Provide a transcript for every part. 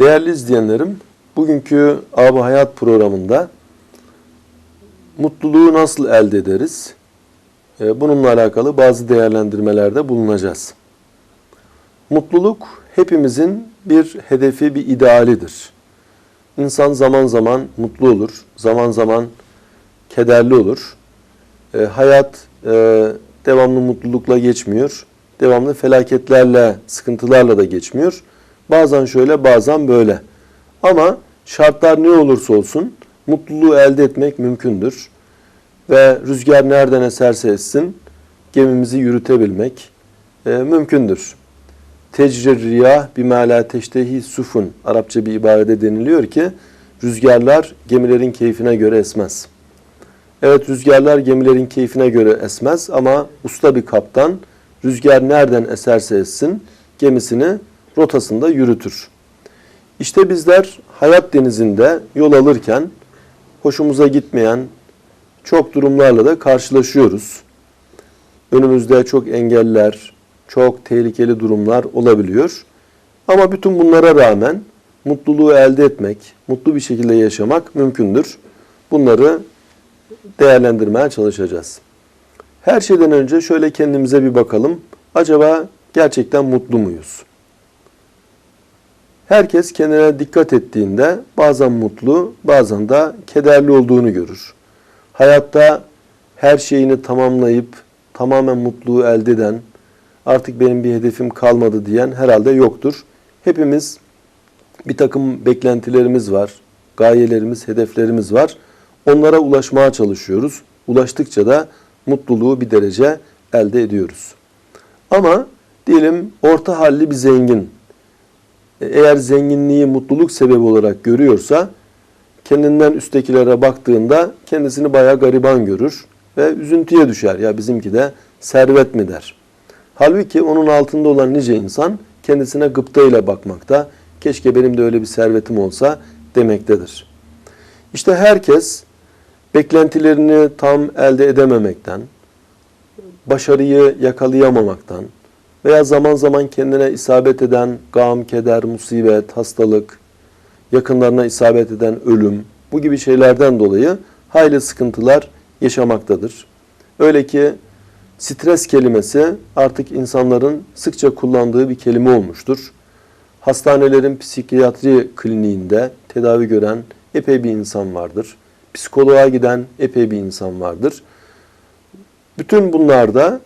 Değerli izleyenlerim, bugünkü Abi Hayat programında mutluluğu nasıl elde ederiz? Ee, Bununla alakalı bazı değerlendirmelerde bulunacağız. Mutluluk hepimizin bir hedefi, bir idealidir. İnsan zaman zaman mutlu olur, zaman zaman kederli olur. Ee, hayat e, devamlı mutlulukla geçmiyor, devamlı felaketlerle, sıkıntılarla da geçmiyor. Bazen şöyle, bazen böyle. Ama şartlar ne olursa olsun mutluluğu elde etmek mümkündür. Ve rüzgar nereden eserse essin gemimizi yürütebilmek e, mümkündür. Tecrir riyah bima la teştehi sufun. Arapça bir ibarede deniliyor ki rüzgarlar gemilerin keyfine göre esmez. Evet rüzgarlar gemilerin keyfine göre esmez ama usta bir kaptan rüzgar nereden eserse essin gemisini rotasında yürütür. İşte bizler hayat denizinde yol alırken hoşumuza gitmeyen çok durumlarla da karşılaşıyoruz. Önümüzde çok engeller, çok tehlikeli durumlar olabiliyor. Ama bütün bunlara rağmen mutluluğu elde etmek, mutlu bir şekilde yaşamak mümkündür. Bunları değerlendirmeye çalışacağız. Her şeyden önce şöyle kendimize bir bakalım. Acaba gerçekten mutlu muyuz? Herkes kendine dikkat ettiğinde bazen mutlu, bazen de kederli olduğunu görür. Hayatta her şeyini tamamlayıp tamamen mutluluğu elde eden, artık benim bir hedefim kalmadı diyen herhalde yoktur. Hepimiz bir takım beklentilerimiz var, gayelerimiz, hedeflerimiz var. Onlara ulaşmaya çalışıyoruz. Ulaştıkça da mutluluğu bir derece elde ediyoruz. Ama diyelim orta halli bir zengin eğer zenginliği mutluluk sebebi olarak görüyorsa kendinden üsttekilere baktığında kendisini bayağı gariban görür ve üzüntüye düşer. Ya bizimki de servet mi der. Halbuki onun altında olan nice insan kendisine gıpta ile bakmakta. Keşke benim de öyle bir servetim olsa demektedir. İşte herkes beklentilerini tam elde edememekten, başarıyı yakalayamamaktan, veya zaman zaman kendine isabet eden gam, keder, musibet, hastalık, yakınlarına isabet eden ölüm, bu gibi şeylerden dolayı hayli sıkıntılar yaşamaktadır. Öyle ki stres kelimesi artık insanların sıkça kullandığı bir kelime olmuştur. Hastanelerin psikiyatri kliniğinde tedavi gören epey bir insan vardır. Psikoloğa giden epey bir insan vardır. Bütün bunlarda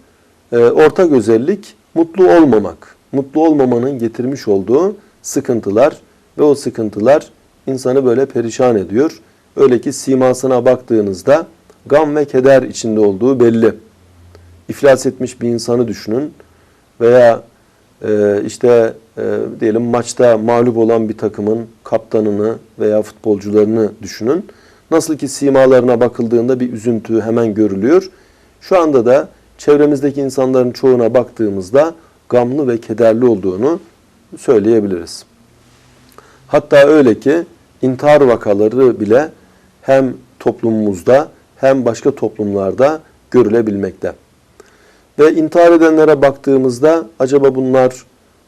e, ortak özellik mutlu olmamak, mutlu olmamanın getirmiş olduğu sıkıntılar ve o sıkıntılar insanı böyle perişan ediyor. Öyle ki simasına baktığınızda gam ve keder içinde olduğu belli. İflas etmiş bir insanı düşünün veya e, işte e, diyelim maçta mağlup olan bir takımın kaptanını veya futbolcularını düşünün. Nasıl ki simalarına bakıldığında bir üzüntü hemen görülüyor. Şu anda da çevremizdeki insanların çoğuna baktığımızda gamlı ve kederli olduğunu söyleyebiliriz. Hatta öyle ki intihar vakaları bile hem toplumumuzda hem başka toplumlarda görülebilmekte. Ve intihar edenlere baktığımızda acaba bunlar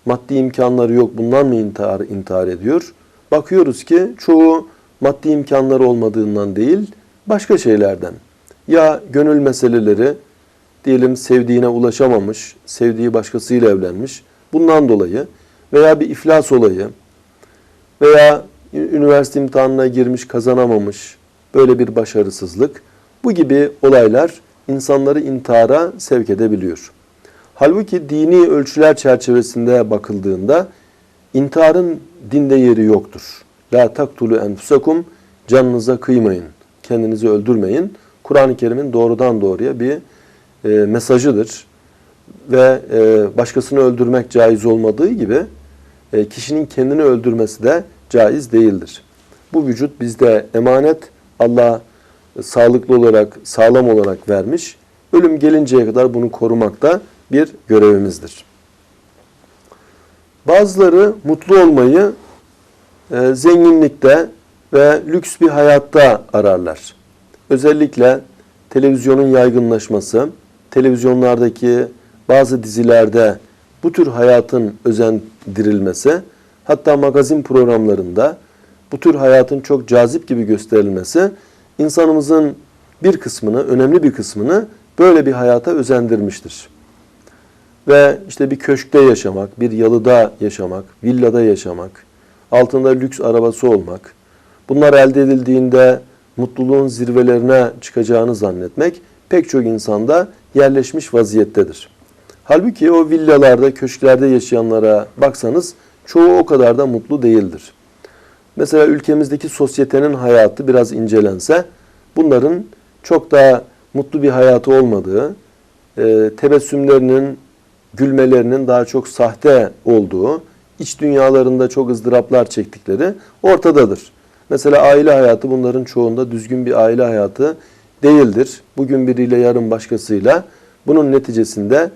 maddi imkanları yok bundan mı intihar, intihar ediyor? Bakıyoruz ki çoğu maddi imkanları olmadığından değil başka şeylerden. Ya gönül meseleleri diyelim sevdiğine ulaşamamış, sevdiği başkasıyla evlenmiş. Bundan dolayı veya bir iflas olayı veya üniversite imtihanına girmiş, kazanamamış, böyle bir başarısızlık. Bu gibi olaylar insanları intihara sevk edebiliyor. Halbuki dini ölçüler çerçevesinde bakıldığında intiharın dinde yeri yoktur. La taktulu enfusakum canınıza kıymayın, kendinizi öldürmeyin. Kur'an-ı Kerim'in doğrudan doğruya bir e, mesajıdır. Ve e, başkasını öldürmek caiz olmadığı gibi e, kişinin kendini öldürmesi de caiz değildir. Bu vücut bizde emanet. Allah sağlıklı olarak, sağlam olarak vermiş. Ölüm gelinceye kadar bunu korumak da bir görevimizdir. Bazıları mutlu olmayı e, zenginlikte ve lüks bir hayatta ararlar. Özellikle televizyonun yaygınlaşması, televizyonlardaki bazı dizilerde bu tür hayatın özendirilmesi hatta magazin programlarında bu tür hayatın çok cazip gibi gösterilmesi insanımızın bir kısmını, önemli bir kısmını böyle bir hayata özendirmiştir. Ve işte bir köşkte yaşamak, bir yalıda yaşamak, villada yaşamak, altında lüks arabası olmak, bunlar elde edildiğinde mutluluğun zirvelerine çıkacağını zannetmek pek çok insanda yerleşmiş vaziyettedir. Halbuki o villalarda, köşklerde yaşayanlara baksanız çoğu o kadar da mutlu değildir. Mesela ülkemizdeki sosyetenin hayatı biraz incelense bunların çok daha mutlu bir hayatı olmadığı, e, tebessümlerinin, gülmelerinin daha çok sahte olduğu, iç dünyalarında çok ızdıraplar çektikleri ortadadır. Mesela aile hayatı bunların çoğunda düzgün bir aile hayatı değildir. Bugün biriyle yarın başkasıyla. Bunun neticesinde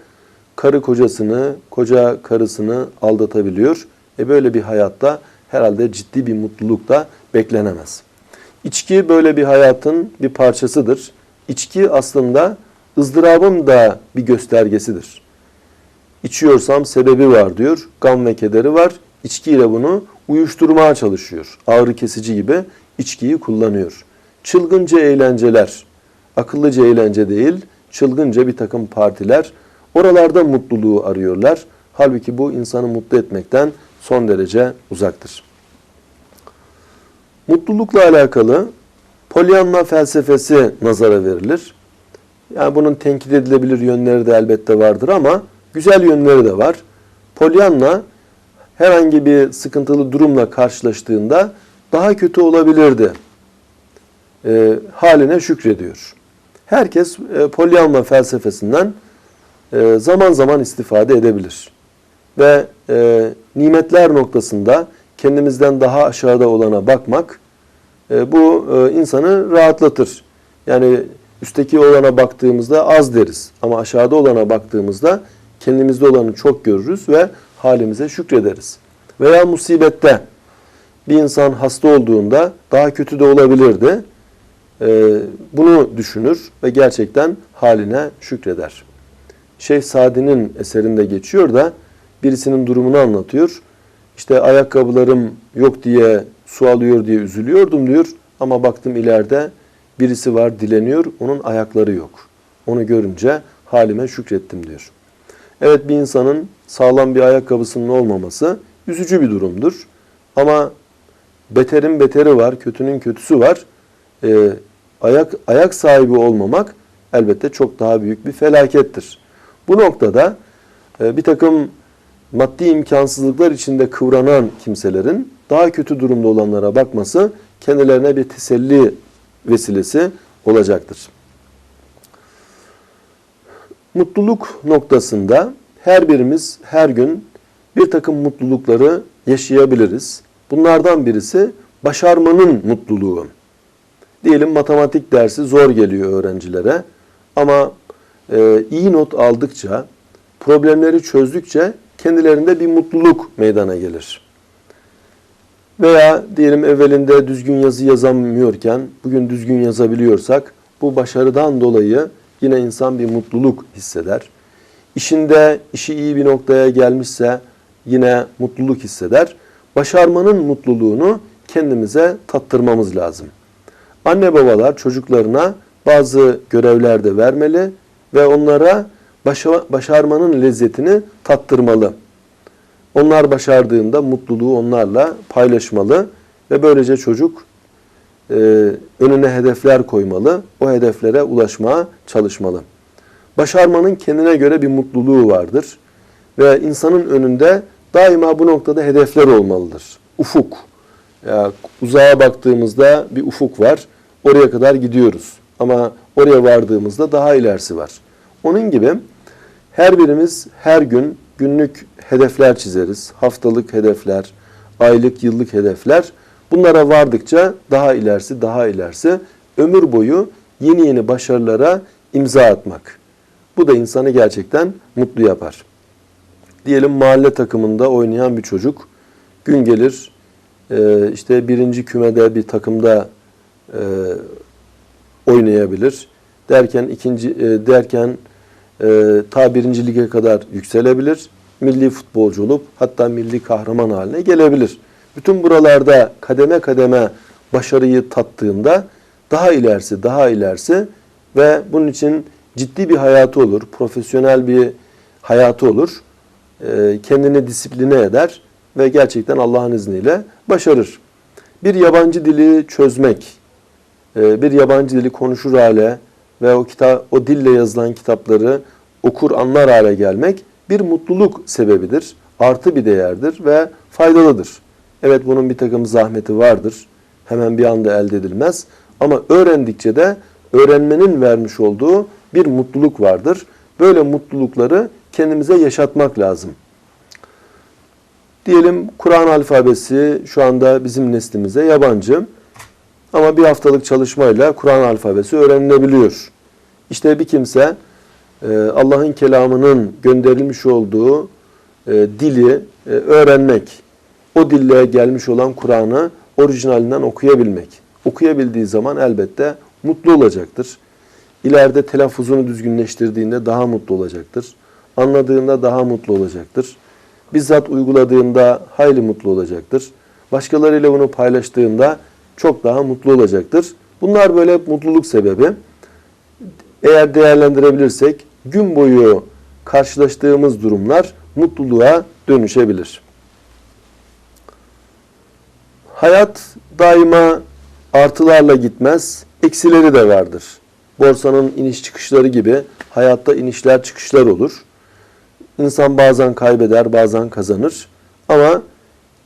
karı kocasını, koca karısını aldatabiliyor. E böyle bir hayatta herhalde ciddi bir mutluluk da beklenemez. İçki böyle bir hayatın bir parçasıdır. İçki aslında ızdırabın da bir göstergesidir. İçiyorsam sebebi var diyor. Gam ve kederi var. İçkiyle bunu uyuşturmaya çalışıyor. Ağrı kesici gibi içkiyi kullanıyor. Çılgınca eğlenceler, akıllıca eğlence değil, çılgınca bir takım partiler, oralarda mutluluğu arıyorlar. Halbuki bu insanı mutlu etmekten son derece uzaktır. Mutlulukla alakalı Pollyanna felsefesi nazara verilir. Yani bunun tenkit edilebilir yönleri de elbette vardır ama güzel yönleri de var. Pollyanna herhangi bir sıkıntılı durumla karşılaştığında daha kötü olabilirdi e, haline şükrediyor. Herkes e, Pollyanna felsefesinden e, zaman zaman istifade edebilir. Ve e, nimetler noktasında kendimizden daha aşağıda olana bakmak e, bu e, insanı rahatlatır. Yani üstteki olana baktığımızda az deriz ama aşağıda olana baktığımızda kendimizde olanı çok görürüz ve halimize şükrederiz. Veya musibette bir insan hasta olduğunda daha kötü de olabilirdi. E, bunu düşünür ve gerçekten haline şükreder. Şeyh Sadi'nin eserinde geçiyor da birisinin durumunu anlatıyor. İşte ayakkabılarım yok diye su alıyor diye üzülüyordum diyor. Ama baktım ileride birisi var dileniyor, onun ayakları yok. Onu görünce halime şükrettim diyor. Evet bir insanın sağlam bir ayakkabısının olmaması üzücü bir durumdur. Ama beterin beteri var, kötünün kötüsü var. Ee, ayak, ayak sahibi olmamak elbette çok daha büyük bir felakettir. Bu noktada e, bir takım maddi imkansızlıklar içinde kıvranan kimselerin daha kötü durumda olanlara bakması kendilerine bir teselli vesilesi olacaktır. Mutluluk noktasında her birimiz her gün bir takım mutlulukları yaşayabiliriz. Bunlardan birisi başarmanın mutluluğu. Diyelim matematik dersi zor geliyor öğrencilere ama e, iyi not aldıkça, problemleri çözdükçe kendilerinde bir mutluluk meydana gelir. Veya diyelim evvelinde düzgün yazı yazamıyorken bugün düzgün yazabiliyorsak bu başarıdan dolayı yine insan bir mutluluk hisseder. İşinde işi iyi bir noktaya gelmişse yine mutluluk hisseder. Başarmanın mutluluğunu kendimize tattırmamız lazım. Anne babalar çocuklarına bazı görevler de vermeli ve onlara başarmanın lezzetini tattırmalı. Onlar başardığında mutluluğu onlarla paylaşmalı ve böylece çocuk e, önüne hedefler koymalı, o hedeflere ulaşmaya çalışmalı. Başarmanın kendine göre bir mutluluğu vardır ve insanın önünde daima bu noktada hedefler olmalıdır. Ufuk, yani uzağa baktığımızda bir ufuk var, oraya kadar gidiyoruz ama oraya vardığımızda daha ilerisi var. Onun gibi her birimiz her gün günlük hedefler çizeriz. Haftalık hedefler, aylık, yıllık hedefler. Bunlara vardıkça daha ilerisi, daha ilerisi ömür boyu yeni yeni başarılara imza atmak. Bu da insanı gerçekten mutlu yapar. Diyelim mahalle takımında oynayan bir çocuk gün gelir e, işte birinci kümede bir takımda e, oynayabilir. Derken ikinci e, derken e, ta birinci lige kadar yükselebilir. milli futbolcu olup hatta milli kahraman haline gelebilir. Bütün buralarda kademe kademe başarıyı tattığında daha ilerisi, daha ilerisi ve bunun için ciddi bir hayatı olur, profesyonel bir hayatı olur. Ee, Kendini disipline eder ve gerçekten Allah'ın izniyle başarır. Bir yabancı dili çözmek, e, bir yabancı dili konuşur hale ve o kitap o dille yazılan kitapları okur anlar hale gelmek bir mutluluk sebebidir. Artı bir değerdir ve faydalıdır. Evet bunun bir takım zahmeti vardır. Hemen bir anda elde edilmez. Ama öğrendikçe de öğrenmenin vermiş olduğu bir mutluluk vardır. Böyle mutlulukları kendimize yaşatmak lazım. Diyelim Kur'an alfabesi şu anda bizim neslimize yabancı. Ama bir haftalık çalışmayla Kur'an alfabesi öğrenilebiliyor. İşte bir kimse e, Allah'ın kelamının gönderilmiş olduğu e, dili e, öğrenmek, o dille gelmiş olan Kur'an'ı orijinalinden okuyabilmek. Okuyabildiği zaman elbette mutlu olacaktır. İleride telaffuzunu düzgünleştirdiğinde daha mutlu olacaktır. Anladığında daha mutlu olacaktır. Bizzat uyguladığında hayli mutlu olacaktır. Başkalarıyla bunu paylaştığında çok daha mutlu olacaktır. Bunlar böyle mutluluk sebebi. Eğer değerlendirebilirsek gün boyu karşılaştığımız durumlar mutluluğa dönüşebilir. Hayat daima artılarla gitmez, eksileri de vardır. Borsanın iniş çıkışları gibi hayatta inişler çıkışlar olur. İnsan bazen kaybeder, bazen kazanır. Ama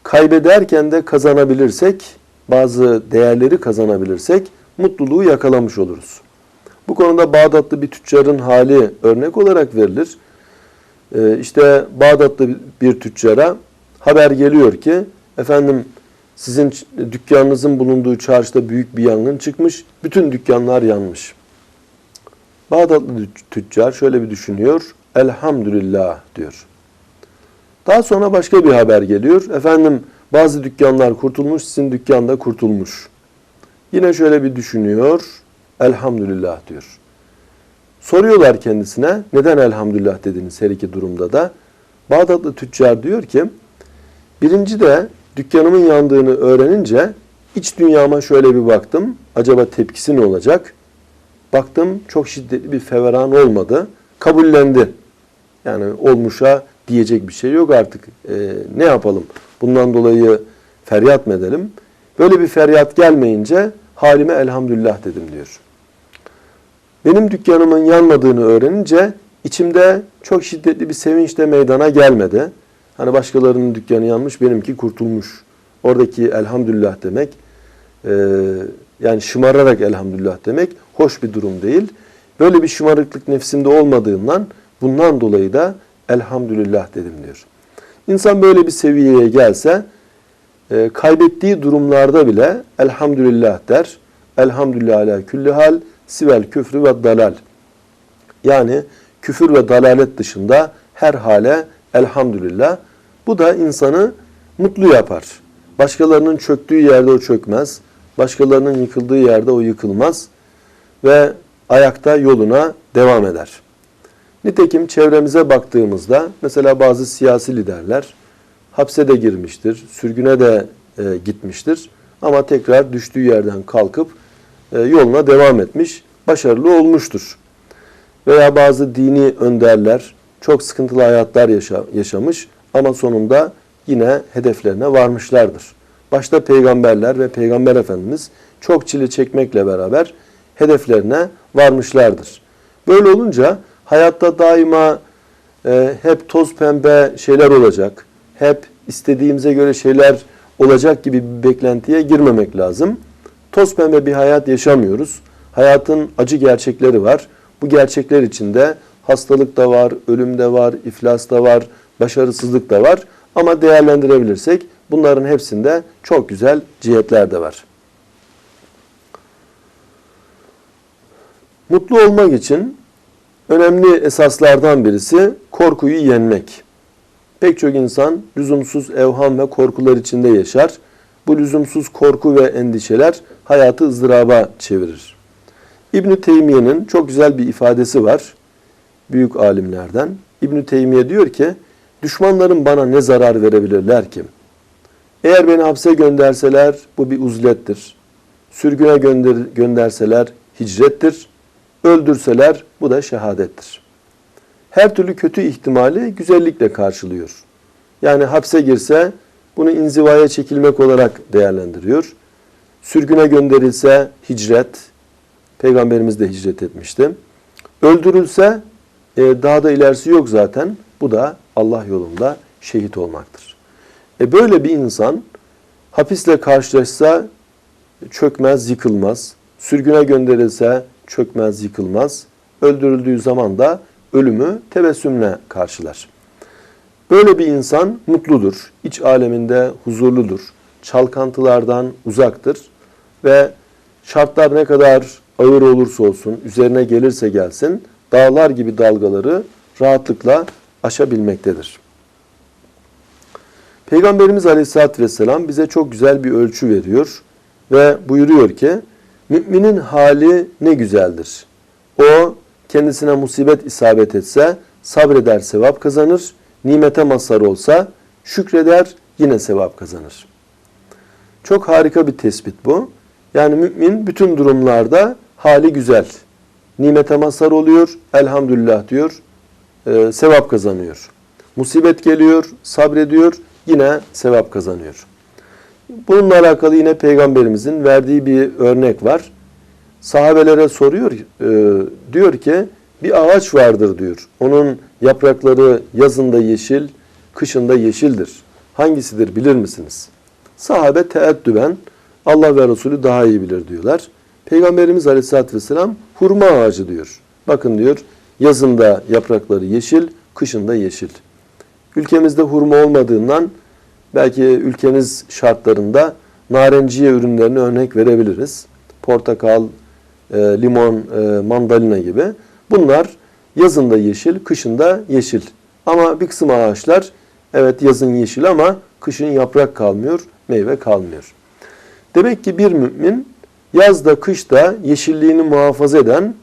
kaybederken de kazanabilirsek, bazı değerleri kazanabilirsek mutluluğu yakalamış oluruz. Bu konuda Bağdatlı bir tüccarın hali örnek olarak verilir. Ee, işte Bağdatlı bir tüccara haber geliyor ki efendim sizin dükkanınızın bulunduğu çarşıda büyük bir yangın çıkmış. Bütün dükkanlar yanmış. Bağdatlı tüccar şöyle bir düşünüyor. Elhamdülillah diyor. Daha sonra başka bir haber geliyor. Efendim bazı dükkanlar kurtulmuş, sizin dükkan da kurtulmuş. Yine şöyle bir düşünüyor. Elhamdülillah diyor. Soruyorlar kendisine neden elhamdülillah dediniz her iki durumda da. Bağdatlı tüccar diyor ki birinci de dükkanımın yandığını öğrenince iç dünyama şöyle bir baktım. Acaba tepkisi ne olacak? Baktım çok şiddetli bir feveran olmadı. Kabullendi. Yani olmuşa diyecek bir şey yok artık. Ee, ne yapalım? Bundan dolayı feryat mı edelim? Böyle bir feryat gelmeyince halime elhamdülillah dedim diyor. Benim dükkanımın yanmadığını öğrenince içimde çok şiddetli bir sevinç de meydana gelmedi. Hani başkalarının dükkanı yanmış, benimki kurtulmuş. Oradaki elhamdülillah demek, e, yani şımararak elhamdülillah demek hoş bir durum değil. Böyle bir şımarıklık nefsimde olmadığından bundan dolayı da elhamdülillah dedim diyor. İnsan böyle bir seviyeye gelse e, kaybettiği durumlarda bile elhamdülillah der. Elhamdülillah ala külli hal sivel küfrü ve dalal. Yani küfür ve dalalet dışında her hale elhamdülillah. Bu da insanı mutlu yapar. Başkalarının çöktüğü yerde o çökmez. Başkalarının yıkıldığı yerde o yıkılmaz. Ve ayakta yoluna devam eder. Nitekim çevremize baktığımızda mesela bazı siyasi liderler hapse de girmiştir, sürgüne de e, gitmiştir. Ama tekrar düştüğü yerden kalkıp e, yoluna devam etmiş, başarılı olmuştur. Veya bazı dini önderler çok sıkıntılı hayatlar yaşa, yaşamış ama sonunda yine hedeflerine varmışlardır. Başta peygamberler ve peygamber efendimiz çok çile çekmekle beraber hedeflerine varmışlardır. Böyle olunca hayatta daima e, hep toz pembe şeyler olacak, hep istediğimize göre şeyler olacak gibi bir beklentiye girmemek lazım. Toz pembe bir hayat yaşamıyoruz. Hayatın acı gerçekleri var. Bu gerçekler içinde hastalık da var, ölüm de var, iflas da var, başarısızlık da var. Ama değerlendirebilirsek bunların hepsinde çok güzel cihetler de var. Mutlu olmak için önemli esaslardan birisi korkuyu yenmek. Pek çok insan lüzumsuz evham ve korkular içinde yaşar. Bu lüzumsuz korku ve endişeler hayatı ızdıraba çevirir. İbn Teymiye'nin çok güzel bir ifadesi var büyük alimlerden. İbn Teymiye diyor ki düşmanlarım bana ne zarar verebilirler ki? Eğer beni hapse gönderseler bu bir uzlettir. Sürgüne gönder gönderseler hicrettir. Öldürseler bu da şehadettir. Her türlü kötü ihtimali güzellikle karşılıyor. Yani hapse girse bunu inzivaya çekilmek olarak değerlendiriyor. Sürgüne gönderilse hicret, Peygamberimiz de hicret etmişti. Öldürülse e, daha da ilerisi yok zaten. Bu da Allah yolunda şehit olmaktır. E böyle bir insan hapisle karşılaşsa çökmez, yıkılmaz. Sürgüne gönderilse çökmez, yıkılmaz. Öldürüldüğü zaman da ölümü tebessümle karşılar. Böyle bir insan mutludur, iç aleminde huzurludur, çalkantılardan uzaktır ve şartlar ne kadar ağır olursa olsun, üzerine gelirse gelsin, dağlar gibi dalgaları rahatlıkla aşabilmektedir. Peygamberimiz Aleyhisselatü Vesselam bize çok güzel bir ölçü veriyor ve buyuruyor ki, müminin hali ne güzeldir. O kendisine musibet isabet etse sabreder sevap kazanır, nimete mazhar olsa şükreder yine sevap kazanır. Çok harika bir tespit bu. Yani mümin bütün durumlarda hali güzel. Nimete mazhar oluyor, elhamdülillah diyor, e, sevap kazanıyor. Musibet geliyor, sabrediyor, yine sevap kazanıyor. Bununla alakalı yine Peygamberimizin verdiği bir örnek var. Sahabelere soruyor, e, diyor ki bir ağaç vardır diyor. Onun yaprakları yazında yeşil, kışında yeşildir. Hangisidir bilir misiniz? Sahabe teeddüben Allah ve Resulü daha iyi bilir diyorlar. Peygamberimiz Aleyhisselatü Vesselam hurma ağacı diyor. Bakın diyor yazında yaprakları yeşil, kışında yeşil. Ülkemizde hurma olmadığından belki ülkemiz şartlarında narenciye ürünlerini örnek verebiliriz. Portakal, e, limon, e, mandalina gibi. Bunlar yazında yeşil, kışında yeşil. Ama bir kısım ağaçlar evet yazın yeşil ama kışın yaprak kalmıyor, meyve kalmıyor. Demek ki bir mümin yazda kışta yeşilliğini muhafaza eden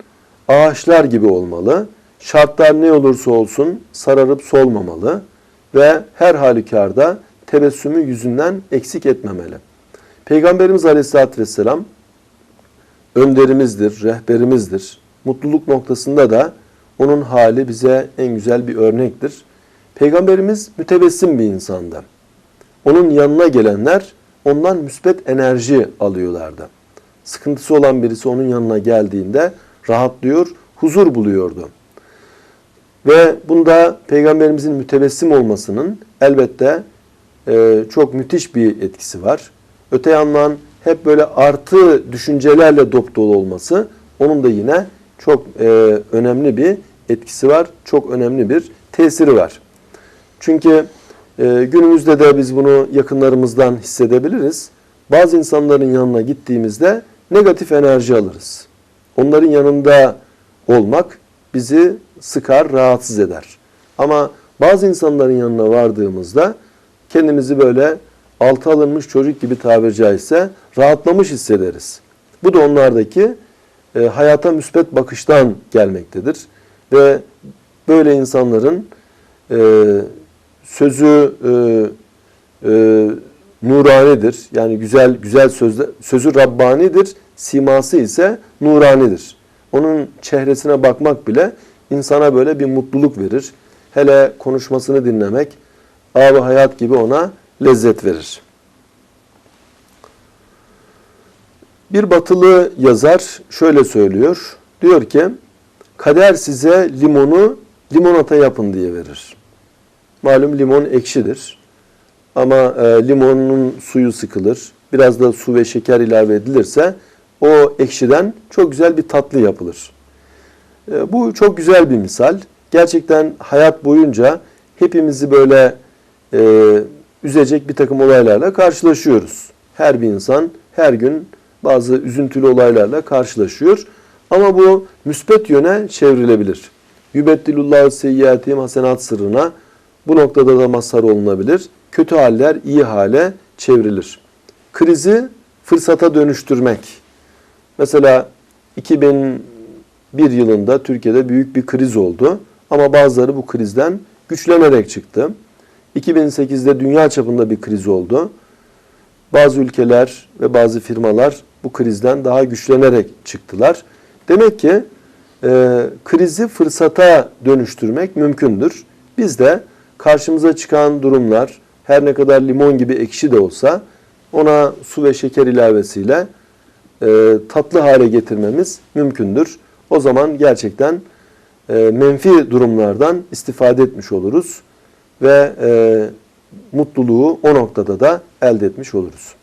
ağaçlar gibi olmalı. Şartlar ne olursa olsun sararıp solmamalı ve her halükarda tebessümü yüzünden eksik etmemeli. Peygamberimiz Aleyhisselatü Vesselam önderimizdir, rehberimizdir. Mutluluk noktasında da onun hali bize en güzel bir örnektir. Peygamberimiz mütebessim bir insandı. Onun yanına gelenler ondan müsbet enerji alıyorlardı. Sıkıntısı olan birisi onun yanına geldiğinde rahatlıyor, huzur buluyordu. Ve bunda Peygamberimizin mütebessim olmasının elbette e, çok müthiş bir etkisi var. Öte yandan hep böyle artı düşüncelerle dop dolu olması onun da yine çok e, önemli bir etkisi var. Çok önemli bir tesiri var. Çünkü e, günümüzde de biz bunu yakınlarımızdan hissedebiliriz. Bazı insanların yanına gittiğimizde negatif enerji alırız. Onların yanında olmak bizi sıkar, rahatsız eder. Ama bazı insanların yanına vardığımızda kendimizi böyle altı alınmış çocuk gibi tabiri caizse rahatlamış hissederiz. Bu da onlardaki e, hayata müspet bakıştan gelmektedir. Ve böyle insanların e, sözü e, e, nuranidir. Yani güzel güzel sözle, sözü Rabbanidir. Siması ise nuranidir. Onun çehresine bakmak bile insana böyle bir mutluluk verir. Hele konuşmasını dinlemek abi hayat gibi ona lezzet verir. Bir batılı yazar şöyle söylüyor. Diyor ki kader size limonu limonata yapın diye verir. Malum limon ekşidir. Ama e, limonun suyu sıkılır. Biraz da su ve şeker ilave edilirse o ekşiden çok güzel bir tatlı yapılır. E, bu çok güzel bir misal. Gerçekten hayat boyunca hepimizi böyle e, üzecek bir takım olaylarla karşılaşıyoruz. Her bir insan her gün bazı üzüntülü olaylarla karşılaşıyor. Ama bu müspet yöne çevrilebilir. Yübeddilullahu seyyiatihim hasenat sırrına bu noktada da mazhar olunabilir. Kötü haller iyi hale çevrilir. Krizi fırsata dönüştürmek. Mesela 2001 yılında Türkiye'de büyük bir kriz oldu. Ama bazıları bu krizden güçlenerek çıktı. 2008'de dünya çapında bir kriz oldu. Bazı ülkeler ve bazı firmalar bu krizden daha güçlenerek çıktılar. Demek ki e, krizi fırsata dönüştürmek mümkündür. Biz de karşımıza çıkan durumlar her ne kadar limon gibi ekşi de olsa ona su ve şeker ilavesiyle e, tatlı hale getirmemiz mümkündür. O zaman gerçekten e, menfi durumlardan istifade etmiş oluruz ve e, mutluluğu o noktada da elde etmiş oluruz.